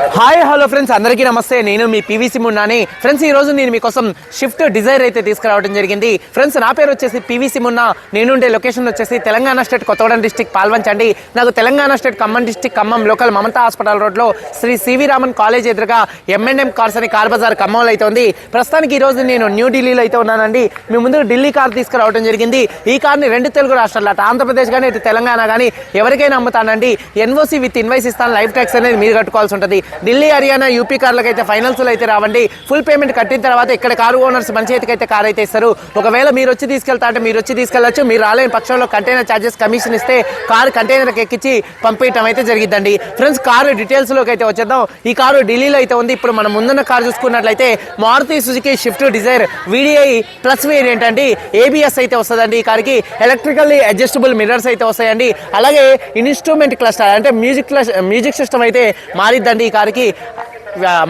Hi hello friends అందరికీ నమస్తే. నేను మీ పీవీసీ మున్నాని. ఫ్రెండ్స్ ఈ రోజు నేను మీకోసం షిఫ్ట్ డిజైర్ అయితే తీసుకురావడం జరిగింది. ఫ్రెండ్స్ నా పేరు వచ్చేసి పీవీసీ మున్నా. నేనుండే లొకేషన్ వచ్చేసి తెలంగాణ స్టేట్ కొత్తగూడెం డిస్టిక్ పాల్వంచండి నాకు Telangana state Khammam district Khammam local Mamata hospital రోడ్లో శ్రీ సివి రామన్ కాలేజ్ ఎదురుగా ఎంఎన్ఎం కార్స్ అని కార్ బజార్ ఖమ్మంలో అయితే ఉంది. ప్రస్తుతానికి ఈ రోజు నేను న్యూఢిల్లీలో అయితే ఉన్నానండి. మీ ముందు ఢిల్లీ కార్ తీసుకురావడం జరిగింది. ఈ కార్ని రెండు తెలుగు రాష్ట్రాలు అటు ఆంధ్రప్రదేశ్ కానీ ఇటు తెలంగాణ కానీ ఎవరికైనా అమ్ముతానండి. ఎన్ఓసి విత్ ఇన్వైస్ ఇస్తాను లైఫ్ ట్యాక్స్ అనేది మీరు కట్టుకోవాల్సి ఉంటుంది. ఢిల్లీ హర్యానా యూపీ కార్లకు అయితే ఫైనల్స్లో అయితే రావండి. ఫుల్ పేమెంట్ కట్టిన తర్వాత ఇక్కడ కారు ఓనర్స్ మన చేతికి అయితే కార్ అయితే ఇస్తారు. ఒకవేళ మీరు వచ్చి తీసుకెళ్తా అంటే మీరు వచ్చి తీసుకెళ్ళచ్చు. మీరు రాలేని పక్షంలో కంటైనర్ ఛార్జెస్ కమిషన్ ఇస్తే కారు కంటైనర్కి ఎక్కించి పంపించడం అయితే జరిగిద్దండి. ఫ్రెండ్స్ కారు డీటెయిల్స్లోకి అయితే వచ్చేద్దాం. ఈ కారు ఢిల్లీలో అయితే ఉంది. ఇప్పుడు మనం ముందున్న కారు చూసుకున్నట్లయితే Maruti Suzuki Swift Dzire VDI plus variant అండి. ఏబిఎస్ అయితే వస్తుందండి ఈ కారుకి. ఎలక్ట్రికల్లీ అడ్జస్టబుల్ మిర్రర్స్ అయితే వస్తాయండి. అలాగే ఇన్స్ట్రుమెంట్ క్లస్టర్ అంటే మ్యూజిక్ క్లస్ మ్యూజిక్ సిస్టమ్ అయితే మారిద్దండి ఈ కార్కి ఆ,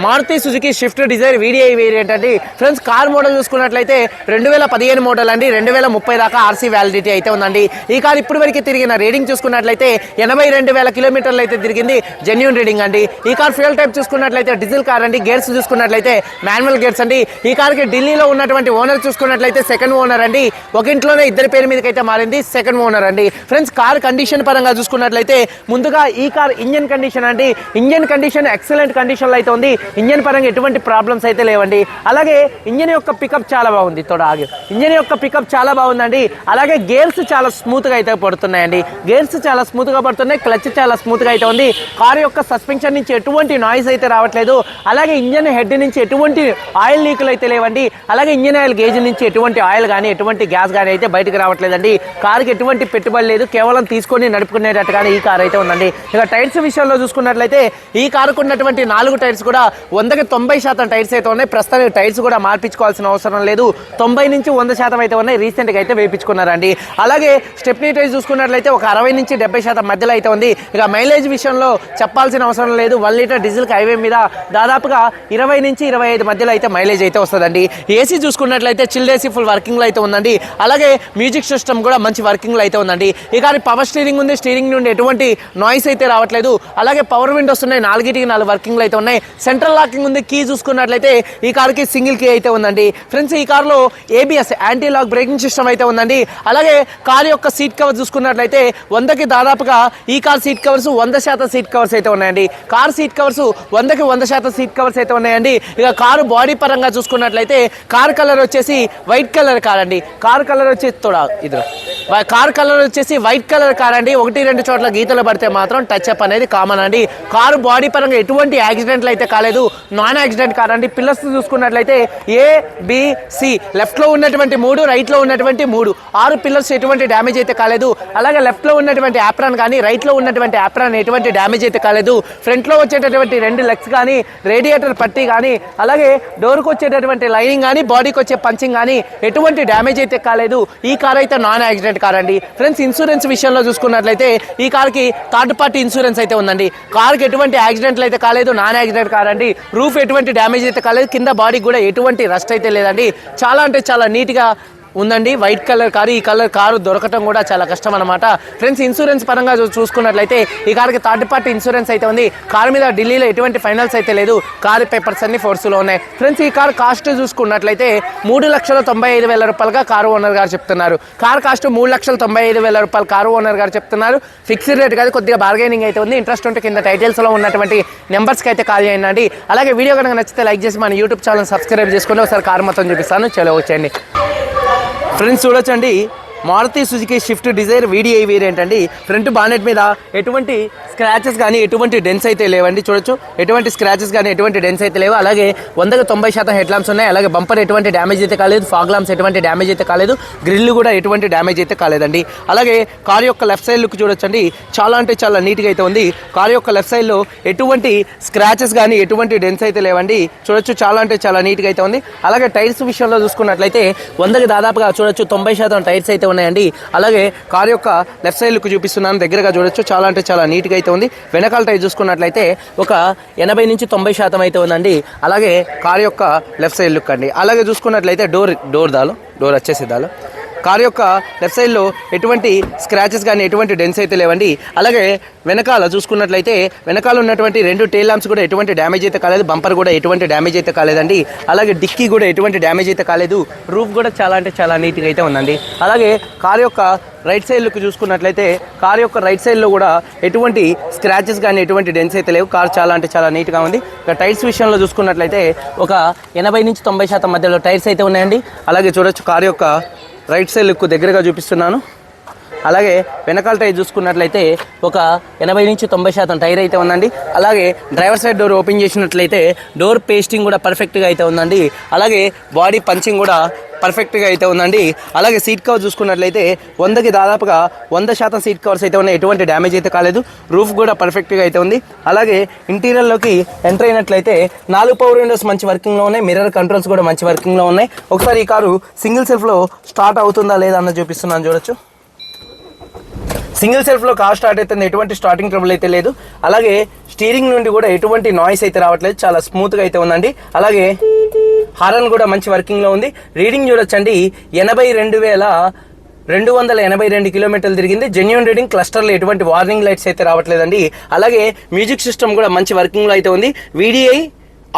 Maruti Suzuki Swift Dzire VDI variant అండి. ఫ్రెండ్స్ కార్ మోడల్ చూసుకున్నట్లయితే రెండు వేల పదిహేను మోడల్ అండి. రెండు వేల ముప్పై దాకా ఆర్సీ వ్యాలిడిటీ అయితే ఉందండి. ఈ కార్ ఇప్పటి వరకు తిరిగిన రీడింగ్ చూసుకున్నట్లయితే ఎనభై రెండు వేల కిలోమీటర్లు అయితే తిరిగింది. జెన్యున్ రీడింగ్ అండి. ఈ కార్ ఫ్యూల్ టైప్ చూసుకున్నట్లయితే డీజిల్ కార్ అండి. గేర్స్ చూసుకున్నట్లయితే మాన్యువల్ గేర్స్ అండి. ఈ కార్కి ఢిల్లీలో ఉన్నటువంటి ఓనర్ చూసుకున్నట్లయితే సెకండ్ ఓనర్ అండి. ఒక ఇంట్లోనే ఇద్దరి పేరు మీదకైతే అయితే మారింది. సెకండ్ ఓనర్ అండి. ఫ్రెండ్స్ కార్ కండిషన్ పరంగా చూసుకున్నట్లయితే ముందుగా ఈ కార్ ఇంజన్ కండిషన్ అండి. ఇంజన్ కండిషన్ ఎక్సలెంట్ కండిషన్లో అయితే ఉంది ఇంజన్ పరంగా ఎటువంటి ప్రాబ్లమ్స్ అయితే లేవండి. అలాగే ఇంజన్ యొక్క పికప్ చాలా బాగుంది తోడ ఆగి. ఇంజన్ యొక్క పికప్ చాలా బాగుందండి. అలాగే గేర్స్ చాలా స్మూత్గా అయితే పడుతున్నాయండి. గేర్స్ చాలా స్మూత్గా పడుతున్నాయి క్లచ్ చాలా స్మూత్గా అయితే ఉంది. కార్ యొక్క సస్పెన్షన్ నుంచి ఎటువంటి నాయిస్ అయితే రావట్లేదు. అలాగే ఇంజన్ హెడ్ నుంచి ఎటువంటి ఆయిల్ లీకులు అయితే లేవండి. అలాగే ఇంజన్ ఆయిల్ గేజ్ నుంచి ఎటువంటి ఆయిల్ కానీ ఎటువంటి గ్యాస్ కానీ అయితే బయటకు రావట్లేదండి. కార్కి ఎటువంటి పెట్టుబడి లేదు. కేవలం తీసుకొని నడుపుకునేటట్టుగానే ఈ కార్ అయితే ఉందండి. ఇక టైర్స్ విషయంలో చూసుకున్నట్లయితే ఈ కారుకు ఉన్నటువంటి నాలుగు టైర్స్ కూడా వందకి తొంభై శాతం టైర్స్ అయితే ఉన్నాయి. ప్రస్తుతానికి టైర్స్ కూడా మార్పించుకోవాల్సిన అవసరం లేదు. తొంభై నుంచి వంద శాతం అయితే ఉన్నాయి. రీసెంట్గా అయితే వేయించుకున్నారండి. అలాగే స్టెప్నీ టైర్స్ చూసుకున్నట్లయితే ఒక అరవై నుంచి డెబ్బై శాతం మధ్యలో అయితే ఉంది. ఇక మైలేజ్ విషయంలో చెప్పాల్సిన అవసరం లేదు. వన్ లీటర్ డీజిల్ హైవే మీద దాదాపుగా ఇరవై నుంచి ఇరవై ఐదు మధ్యలో అయితే మైలేజ్ అయితే వస్తుందండి. ఏసీ చూసుకున్నట్లయితే చిల్డ్ ఏసీ ఫుల్ వర్కింగ్లో అయితే ఉందండి. అలాగే మ్యూజిక్ సిస్టమ్ కూడా మంచి వర్కింగ్లో అయితే ఉందండి. ఇక పవర్ స్టీరింగ్ ఉంది. స్టీరింగ్ నుండి ఎటువంటి నాయిస్ అయితే రావట్లేదు. అలాగే పవర్ విండోస్ ఉన్నాయి. నాలుగిటికి నాలుగు వర్కింగ్లు అయితే ఉన్నాయి. సెంట్రల్ లాకింగ్ ఉంది కీ చూసుకున్నట్లయితే ఈ కార్కి సింగిల్ కీ అయితే ఉందండి. ఫ్రెండ్స్ ఈ కార్లో ABS anti lock braking system అయితే ఉందండి. అలాగే కార్ యొక్క సీట్ కవర్ చూసుకున్నట్లయితే వందకి దాదాపుగా ఈ కార్ సీట్ కవర్స్ వంద శాతం సీట్ కవర్స్ అయితే ఉన్నాయండి. కార్ సీట్ కవర్స్ వందకి వంద శాతం సీట్ కవర్స్ అయితే ఉన్నాయండి. ఇక కారు బాడీ పరంగా చూసుకున్నట్లయితే కార్ కలర్ వచ్చేసి వైట్ కలర్ కార్ అండి కార్ కలర్ వచ్చేసి తోడా ఇద్దరు కార్ కలర్ వచ్చేసి వైట్ కలర్ కార్ అండి. ఒకటి రెండు చోట్ల గీతలు పడితే మాత్రం టచ్ అప్ అనేది కామన్ అండి. కారు బాడీ పరంగా ఎటువంటి యాక్సిడెంట్లు అయితే కాలేదు. నాన్ యాక్సిడెంట్ కార్ అండి. పిల్లర్స్ చూసుకున్నట్లయితే ఏ బిసి సి లెఫ్ట్లో ఉన్నటువంటి మూడు రైట్లో ఉన్నటువంటి మూడు. ఆరు పిల్లర్స్ ఎటువంటి డ్యామేజ్ అయితే కాలేదు. అలాగే లెఫ్ట్లో ఉన్నటువంటి యాప్రాన్ కానీ రైట్లో ఉన్నటువంటి యాప్రాన్ ఎటువంటి డ్యామేజ్ అయితే కాలేదు. ఫ్రంట్లో వచ్చేటటువంటి రెండు లెగ్స్ కానీ రేడియేటర్ పట్టి కానీ అలాగే డోర్కి వచ్చేటటువంటి లైనింగ్ కానీ బాడీకి వచ్చే పంచింగ్ కానీ ఎటువంటి డ్యామేజ్ అయితే కాలేదు. ఈ కార్ అయితే నాన్ యాక్సిడెంట్ కార్ అండి. ఫ్రెండ్స్ ఇన్సూరెన్స్ విషయంలో చూసుకున్నట్లయితే ఈ కార్కి థర్డ్ పార్టీ ఇన్సూరెన్స్ అయితే ఉందండి. కార్కి ఎటువంటి యాక్సిడెంట్లు అయితే కాలేదు నాన్ యాక్సిడెంట్ కార్ అండి. రూఫ్ ఎటువంటి డ్యామేజ్ అయితే కాలేదు కింద బాడీకి కూడా ఎటువంటి రస్ట్ అయితే లేదండి. చాలా అంటే చాలా నీట్గా ఉందండి. వైట్ కలర్ కారు ఈ కలర్ కారు దొరకటం కూడా చాలా కష్టం అనమాట ఫ్రెండ్స్ ఇన్సూరెన్స్ పరంగా చూ- చూసుకున్నట్లయితే ఈ కార్కి థర్డ్ పార్టీ ఇన్సూరెన్స్ అయితే ఉంది. కారు మీద ఢిల్లీలో ఎటువంటి ఫైనల్స్ అయితే లేదు. కారు పేపర్స్ అన్ని ఫోర్స్లో ఉన్నాయి. ఫ్రెండ్స్ ఈ కార్ కాస్ట్ చూసుకున్నట్లయితే మూడు లక్షల తొంభై ఐదు వేల రూపాయలుగా కారు ఓనర్ గారు చెప్తున్నారు. కార్ కాస్ట్ మూడు లక్షల తొంభై ఐదు వేల రూపాయలు కారు ఓనర్ గారు చెప్తున్నారు. ఫిక్స్డ్ రేట్ కాదు కొద్దిగా బార్గెనింగ్ అయితే ఉంది. ఇంట్రెస్ట్ ఉంటే కింద టైటిల్స్లో ఉన్నటువంటి నెంబర్స్కి అయితే కాల్ చేయండి అలాగే వీడియో కనుక నచ్చితే లైక్ చేసి మన యూట్యూబ్ ఛానల్ సబ్స్క్రైబ్ చేసుకుని ఒకసారి కారు మొత్తం చూపిస్తాను. చలో వచ్చేయండి. ఫ్రెండ్స్ చూడొచ్చండి. Maruti Suzuki Swift Dzire VDI variant అండి ఫ్రంట్ బానెట్ మీద ఎటువంటి స్క్రాచెస్ కానీ ఎటువంటి డెన్స్ అయితే లేవండి. చూడొచ్చు. ఎటువంటి స్క్రాచెస్ కానీ ఎటువంటి డెన్స్ అయితే లేవు. అలాగే వందకు తొంభై శాతం హెడ్ లాంప్స్ ఉన్నాయి. అలాగే బంపర్ ఎటువంటి డ్యామేజ్ అయితే కాలేదు. ఫాగ్ లాంప్స్ ఎటువంటి డ్యామేజ్ అయితే కాలేదు. గ్రిల్ కూడా ఎటువంటి డ్యామేజ్ అయితే కాలేదండి. అలాగే కార్ యొక్క లెఫ్ట్ సైడ్ లుక్ చూడొచ్చండి. చాలా అంటే చాలా నీట్గా అయితే ఉంది. కార్ యొక్క లెఫ్ట్ సైడ్లో ఎటువంటి స్క్రాచెస్ కానీ ఎటువంటి డెన్స్ అయితే లేవండి. చూడొచ్చు. చాలా అంటే చాలా నీట్గా అయితే ఉంది. అలాగే టైర్స్ విషయంలో చూసుకున్నట్లయితే వందకి దాదాపుగా చూడొచ్చు తొంభై శాతం టైర్స్ అయితే ఉన్నాయండి. అలాగే కార్ యొక్క లెఫ్ట్ సైడ్ లుక్ చూపిస్తున్నాను. దగ్గరగా చూడొచ్చు. చాలా అంటే చాలా నీట్గా అయితే ఉంది. వెనకాల టైర్ చూసుకున్నట్లయితే ఒక ఎనభై నుంచి తొంభై శాతం అయితే ఉందండి. అలాగే కార్ యొక్క లెఫ్ట్ సైడ్ లుక్ అండి. అలాగే చూసుకున్నట్లయితే డోర్ డోర్ దాలు డోర్ వచ్చేసి దాలు. కార్ యొక్క లెఫ్ట్ సైడ్లో ఎటువంటి స్క్రాచెస్ కానీ ఎటువంటి డెన్స్ అయితే లేవండి. అలాగే వెనకాల చూసుకున్నట్లయితే వెనకాల ఉన్నటువంటి రెండు టేల్ ల్యాంప్స్ కూడా ఎటువంటి డ్యామేజ్ అయితే కాలేదు. బంపర్ కూడా ఎటువంటి డ్యామేజ్ అయితే కాలేదండి. అలాగే డిక్కీ కూడా ఎటువంటి డ్యామేజ్ అయితే కాలేదు. రూఫ్ కూడా చాలా అంటే చాలా నీట్గా అయితే ఉందండి. అలాగే కార్ యొక్క రైట్ సైడ్లోకి చూసుకున్నట్లయితే కార్ యొక్క రైట్ సైడ్లో కూడా ఎటువంటి స్క్రాచెస్ కానీ ఎటువంటి డెన్స్ అయితే లేవు. కార్ చాలా అంటే చాలా నీట్గా ఉంది. ఇక టైర్స్ విషయంలో చూసుకున్నట్లయితే ఒక ఎనభై నుంచి తొంభై శాతం మధ్యలో టైర్స్ అయితే ఉన్నాయండి. అలాగే చూడొచ్చు కార్ యొక్క రైట్ సైడ్ లుక్ దగ్గరగా చూపిస్తున్నాను. అలాగే వెనకాల టైర్ చూసుకున్నట్లయితే ఒక ఎనభై నుంచి తొంభై శాతం టైర్ అయితే ఉందండి. అలాగే డ్రైవర్ సైడ్ డోర్ ఓపెన్ చేసినట్లయితే డోర్ పేస్టింగ్ కూడా పర్ఫెక్ట్గా అయితే ఉందండి. అలాగే బాడీ పంచింగ్ కూడా పర్ఫెక్ట్గా అయితే ఉందండి. అలాగే సీట్ కవర్ చూసుకున్నట్లయితే వందకి దాదాపుగా వంద శాతం సీట్ కవర్స్ అయితే ఉన్నాయి. ఎటువంటి డ్యామేజ్ అయితే కాలేదు. రూఫ్ కూడా పర్ఫెక్ట్గా అయితే ఉంది. అలాగే ఇంటీరియర్లోకి ఎంటర్ అయినట్లయితే నాలుగు పవర్ విండోస్ మంచి వర్కింగ్లో ఉన్నాయి. మిర్రర్ కంట్రోల్స్ కూడా మంచి వర్కింగ్లో ఉన్నాయి. ఒకసారి ఈ కారు సింగిల్ సెల్ఫ్లో స్టార్ట్ అవుతుందా లేదా అన్న చూపిస్తున్నాను. చూడొచ్చు. సింగిల్ సెల్ఫ్లో కార్ స్టార్ట్ అవుతుంది ఎటువంటి స్టార్టింగ్ ట్రబుల్ అయితే లేదు. అలాగే స్టీరింగ్ నుండి కూడా ఎటువంటి నాయిస్ అయితే రావట్లేదు. చాలా స్మూత్గా అయితే ఉందండి. అలాగే హారన్ కూడా మంచి వర్కింగ్లో ఉంది. రీడింగ్ చూడొచ్చండి. ఎనభై రెండు వేల రెండు వందల ఎనభై రెండు కిలోమీటర్లు తిరిగింది. జెన్యున్ రీడింగ్ క్లస్టర్లో ఎటువంటి వార్నింగ్ లైట్స్ అయితే రావట్లేదండి. అలాగే మ్యూజిక్ సిస్టమ్ కూడా మంచి వర్కింగ్లో అయితే ఉంది. వీడిఐ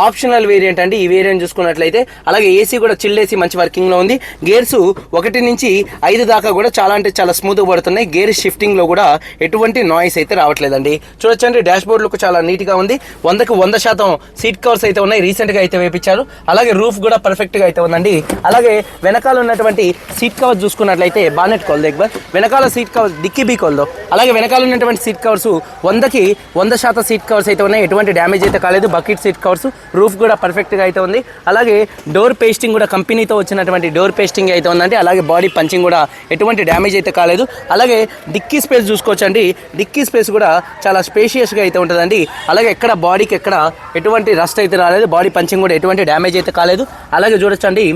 ఆప్షనల్ వేరియంట్ అండి. ఈ వేరియంట్ చూసుకున్నట్లయితే అలాగే ఏసీ కూడా చిల్ ఏసీ మంచి వర్కింగ్లో ఉంది. గేర్స్ ఒకటి నుంచి ఐదు దాకా కూడా చాలా అంటే చాలా స్మూత్ పడుతున్నాయి. గేర్ షిఫ్టింగ్లో కూడా ఎటువంటి నాయిస్ అయితే రావట్లేదండి. చూడొచ్చండి డాష్ బోర్డ్ లుక్ చాలా నీట్గా ఉంది. వందకు వంద శాతం సీట్ కవర్స్ అయితే ఉన్నాయి. రీసెంట్గా అయితే వేపించారు. అలాగే రూఫ్ కూడా పర్ఫెక్ట్గా అయితే ఉందండి. అలాగే వెనకాల ఉన్నటువంటి సీట్ కవర్ చూసుకున్నట్లయితే బానెట్ కొలదు ఎక్బర్ వెనకాల సీట్ కవర్ డిక్కీ బీ కొలదు అలాగే వెనకాల ఉన్నటువంటి సీట్ కవర్స్ వందకి వంద శాతం సీట్ కవర్స్ అయితే ఉన్నాయి. ఎటువంటి డ్యామేజ్ అయితే కాలేదు. బకెట్ సీట్ కవర్స్ రూఫ్ కూడా పర్ఫెక్ట్గా అయితే ఉంది. అలాగే డోర్ పేస్టింగ్ కూడా కంపెనీతో వచ్చినటువంటి డోర్ పేస్టింగ్ అయితే ఉందండి. అలాగే బాడీ పంచింగ్ కూడా ఎటువంటి డ్యామేజ్ అయితే కాలేదు. అలాగే డిక్కీ స్పేస్ చూసుకోవచ్చండి. డిక్కీ స్పేస్ కూడా చాలా స్పేషియస్గా అయితే ఉంటుందండి. అలాగే ఎక్కడ బాడీకి ఎక్కడ ఎటువంటి రస్ట్ అయితే రాలేదు. బాడీ పంచింగ్ కూడా ఎటువంటి డ్యామేజ్ అయితే కాలేదు. అలాగే చూడొచ్చండి.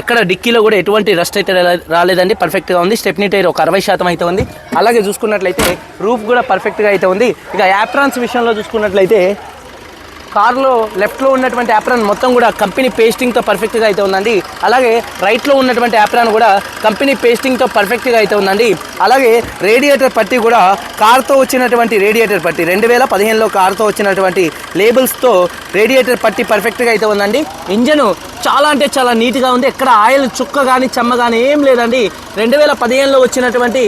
ఎక్కడ డిక్కీలో కూడా ఎటువంటి రస్ట్ అయితే రాలేదండి. పర్ఫెక్ట్గా ఉంది. స్టెప్నీ టైర్ ఒక అరవై శాతం అయితే ఉంది. అలాగే చూసుకున్నట్లయితే రూఫ్ కూడా పర్ఫెక్ట్గా అయితే ఉంది. ఇక యాప్రాన్స్ విషయంలో చూసుకున్నట్లయితే కార్లో లెఫ్ట్లో ఉన్నటువంటి యాప్రాన్ మొత్తం కూడా కంపెనీ పేస్టింగ్తో పర్ఫెక్ట్గా అయితే ఉందండి. అలాగే రైట్లో ఉన్నటువంటి యాప్రాన్ కూడా కంపెనీ పేస్టింగ్తో పర్ఫెక్ట్గా అయితే ఉందండి. అలాగే రేడియేటర్ పట్టి కూడా కార్తో వచ్చినటువంటి రేడియేటర్ పట్టి రెండు వేల పదిహేనులో కార్తో వచ్చినటువంటి లేబుల్స్తో రేడియేటర్ పట్టి పర్ఫెక్ట్గా అయితే ఉందండి. ఇంజను చాలా అంటే చాలా నీట్గా ఉంది. ఎక్కడ ఆయిల్ చుక్క కానీ చెమ్మ కానీ ఏం లేదండి. రెండు వేల పదిహేనులో వచ్చినటువంటి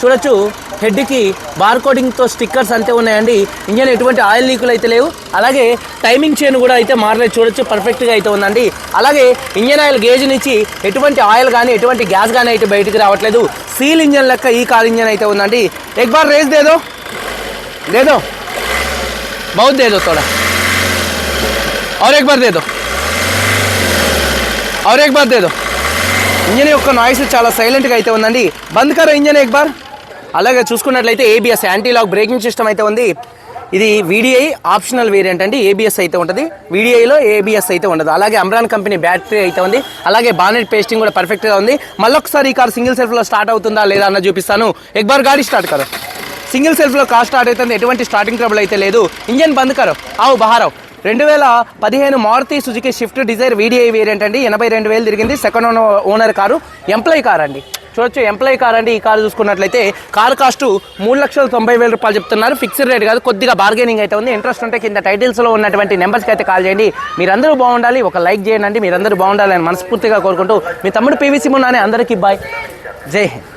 చూడొచ్చు. హెడ్కి బార్ కోడింగ్తో స్టిక్కర్స్ అంతే ఉన్నాయండి ఇంజన్ ఎటువంటి ఆయిల్ లీకులు అయితే లేవు అలాగే టైమింగ్ చైన్ కూడా అయితే మారలేదు చూడొచ్చు పర్ఫెక్ట్గా అయితే ఉందండి అలాగే ఇంజన్ ఆయిల్ గేజ్ నుంచి ఎటువంటి ఆయిల్ కానీ ఎటువంటి గ్యాస్ కానీ అయితే బయటికి రావట్లేదు సీల్ ఇంజన్ లెక్క ఈ కార్ ఇంజన్ అయితే ఉందండి ఎక్ బార్ రేస్ దేదో దేదో బహుత్ దేదో తోడా और एक बार दे दो और एक बार दे दो ఇంజన్ యొక్క నాయిస్ చాలా సైలెంట్గా అయితే ఉందండి బంద్ కర ఇంజన్ ఎక్ బార్ అలాగే చూసుకున్నట్లయితే ABS anti lock braking system అయితే ఉంది. ఇది వీడిఐ ఆప్షనల్ వేరియంట్ అండి. ఏబిఎస్ అయితే ఉంటుంది. వీడిఐలో ఏబిఎస్ అయితే ఉండదు. అలాగే అమ్రాన్ కంపెనీ బ్యాటరీ అయితే ఉంది. అలాగే బానెట్ పేస్టింగ్ కూడా పర్ఫెక్ట్గా ఉంది. మళ్ళొకసారి ఈ కార్ సింగిల్ సెల్ఫ్లో స్టార్ట్ అవుతుందా లేదా అన్న చూపిస్తాను. ఎక్బార్ గాడి స్టార్ట్ కరో. సింగిల్ సెల్ఫ్లో కార్ స్టార్ట్ అవుతుంది. ఎటువంటి స్టార్టింగ్ ట్రబుల్ అయితే లేదు. ఇంజన్ బంద్ కరో. ఆవు బహారావు. రెండు వేల పదిహేను Maruti Suzuki Swift Dzire VDI variant అండి. ఎనభై రెండు వేలు తిరిగింది. Second owner owner car. Employee car అండి చూడొచ్చు. ఎంప్లాయీ కార్ అండి ఈ కారు చూసుకున్నట్లయితే కార్ కాస్ట్ మూడు లక్షల తొంభై వేల రూపాయలు చెప్తున్నారు. ఫిక్స్డ్ రేట్ కాదు కొద్దిగా బార్గెనింగ్ అయితే ఉంది. ఇంట్రెస్ట్ ఉంటే కింద టైటిల్స్లో ఉన్నటువంటి నెంబర్స్కి అయితే కాల్ చేయండి. మీరందరూ బాగుండాలి. ఒక లైక్ చేయండి. మీరందరూ బాగుండాలని మనస్ఫూర్తిగా కోరుకుంటూ మీ తమ్ముడు పీవీసీ మున్నానే అందరికీ బాయ్. జై హింద్.